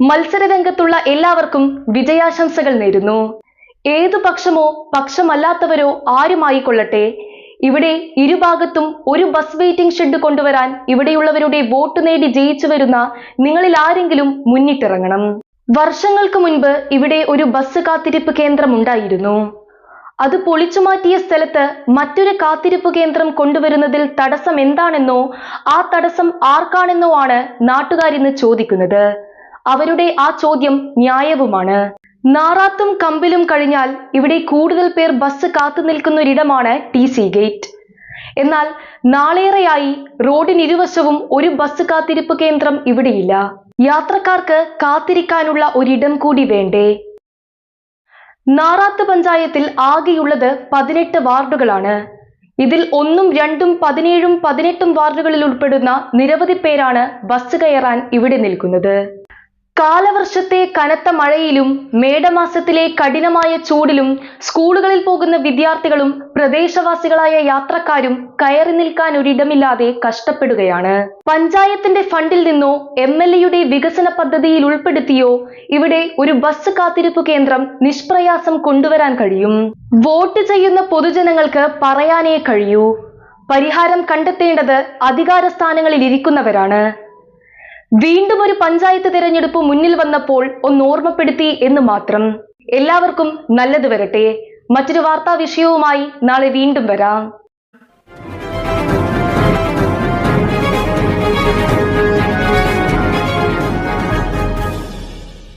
മത്സരരംഗത്തുള്ള എല്ലാവർക്കും വിജയാശംസകൾ നേരുന്നു. ഏതു പക്ഷമോ പക്ഷമല്ലാത്തവരോ ആരുമായിക്കൊള്ളട്ടെ ഇവിടെ ഇരുഭാഗത്തും ഒരു ബസ് വെയിറ്റിംഗ് ഷെഡ് കൊണ്ടുവരാൻ ഇവിടെയുള്ളവരുടെ വോട്ട് നേടി ജയിച്ചു വരുന്ന നിങ്ങളിൽ ആരെങ്കിലും മുന്നിട്ടിറങ്ങണം. വർഷങ്ങൾക്ക് മുൻപ് ഇവിടെ ഒരു ബസ് കാത്തിരിപ്പ് കേന്ദ്രം ഉണ്ടായിരുന്നു. അത് പൊളിച്ചു മാറ്റിയ സ്ഥലത്ത് മറ്റൊരു കാത്തിരിപ്പ് കേന്ദ്രം കൊണ്ടുവരുന്നതിൽ തടസ്സം എന്താണെന്നോ ആ തടസ്സം ആർക്കാണെന്നോ ആണ് നാട്ടുകാരിന്ന് ചോദിക്കുന്നത്. അവരുടെ ആ ചോദ്യം ന്യായവുമാണ്. നാറാത്തും കമ്പിലും കഴിഞ്ഞാൽ ഇവിടെ കൂടുതൽ പേർ ബസ് കാത്തു നിൽക്കുന്ന ഒരിടമാണ് ടി സി ഗേറ്റ്. എന്നാൽ നാളേറെയായി റോഡിനിരുവശവും ഒരു ബസ് കാത്തിരിപ്പ് കേന്ദ്രം ഇവിടെയില്ല. യാത്രക്കാർക്ക് കാത്തിരിക്കാനുള്ള ഒരിടം കൂടി വേണ്ടേ? നാറാത്ത് പഞ്ചായത്തിൽ ആകെയുള്ളത് പതിനെട്ട് വാർഡുകളാണ്. ഇതിൽ ഒന്നും രണ്ടും പതിനേഴും പതിനെട്ടും വാർഡുകളിൽ ഉൾപ്പെടുന്ന നിരവധി പേരാണ് ബസ് കയറാൻ ഇവിടെ നിൽക്കുന്നത്. കാലവർഷത്തെ കനത്ത മഴയിലും മേടമാസത്തിലെ കഠിനമായ ചൂടിലും സ്കൂളുകളിൽ പോകുന്ന വിദ്യാർത്ഥികളും പ്രദേശവാസികളായ യാത്രക്കാരും കയറി നിൽക്കാൻ ഒരിടമില്ലാതെ കഷ്ടപ്പെടുകയാണ്. പഞ്ചായത്തിന്റെ ഫണ്ടിൽ നിന്നോ എം എൽ എയുടെ വികസന പദ്ധതിയിൽ ഉൾപ്പെടുത്തിയോ ഇവിടെ ഒരു ബസ് കാത്തിരിപ്പ് കേന്ദ്രം നിഷ്പ്രയാസം കൊണ്ടുവരാൻ കഴിയും. വോട്ട് ചെയ്യുന്ന പൊതുജനങ്ങൾക്ക് പറയാനേ കഴിയൂ. പരിഹാരം കണ്ടെത്തേണ്ടത് അധികാര സ്ഥാനങ്ങളിൽ ഇരിക്കുന്നവരാണ്. വീണ്ടും ഒരു പഞ്ചായത്ത് തിരഞ്ഞെടുപ്പ് മുന്നിൽ വന്നപ്പോൾ ഒന്ന് ഓർമ്മപ്പെടുത്തി എന്ന് മാത്രം. എല്ലാവർക്കും നല്ലത് വരട്ടെ. മറ്റൊരു വാർത്താ വിഷയവുമായി നാളെ വീണ്ടും വരാം.